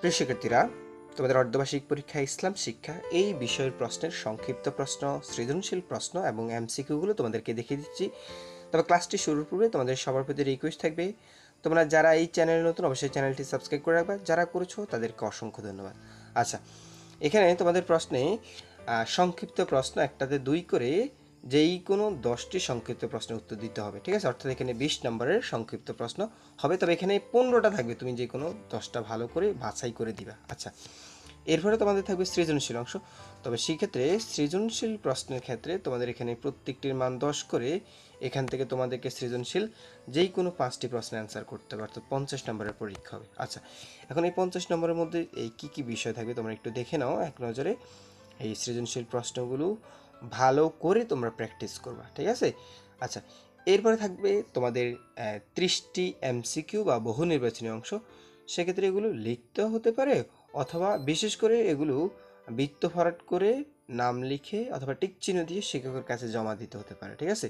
প্রিয় শিক্ষার্থীরা, তোমাদের অর্ধবার্ষিক পরীক্ষা, ইসলাম শিক্ষা, এই বিষয়ের প্রশ্নের সংক্ষিপ্ত প্রশ্ন, সৃজনশীল প্রশ্ন এবং এমসিকিউগুলো তোমাদেরকে দেখিয়ে দিচ্ছি। তবে ক্লাসটি শুরুর পূর্বে তোমাদের সবার প্রতি রিকোয়েস্ট থাকবে, তোমরা যারা এই চ্যানেলে নতুন, অবশ্যই চ্যানেলটি সাবস্ক্রাইব করে রাখবে। যারা করেছ, তাদেরকে অসংখ্য ধন্যবাদ। আচ্ছা এখানে তোমাদের প্রশ্নে সংক্ষিপ্ত প্রশ্ন একটাতে দুই করে যেই কোনো দশটি সংক্ষিপ্ত প্রশ্নের উত্তর দিতে হবে, ঠিক আছে? অর্থাৎ এখানে বিশ নম্বরের সংক্ষিপ্ত প্রশ্ন হবে। তবে এখানে পনেরোটা থাকবে, তুমি যে কোনো দশটা ভালো করে বাছাই করে দিবা। আচ্ছা এরপরে তোমাদের থাকবে সৃজনশীল অংশ। তবে সেক্ষেত্রে সৃজনশীল প্রশ্নের ক্ষেত্রে তোমাদের এখানে প্রত্যেকটির মান দশ করে এখান থেকে তোমাদেরকে সৃজনশীল যেই কোনো পাঁচটি প্রশ্নের অ্যান্সার করতে হবে, অর্থাৎ পঞ্চাশ নম্বরের পরীক্ষা হবে। আচ্ছা এখন এই পঞ্চাশ নম্বরের মধ্যে এই কী কী বিষয় থাকবে তোমরা একটু দেখে নাও। এক নজরে এই সৃজনশীল প্রশ্নগুলো ভালো করে তোমরা প্র্যাকটিস করবা, ঠিক আছে? আচ্ছা এরপরে থাকবে তোমাদের ত্রিশটি এমসিকিউ বা বহু নির্বাচনী অংশ। সেক্ষেত্রে এগুলো লিখতে হতে পারে অথবা বিশেষ করে এগুলো বৃত্ত ফরাট করে নাম লিখে অথবা টিক চিহ্ন দিয়ে শিক্ষকের কাছে জমা দিতে হতে পারে, ঠিক আছে?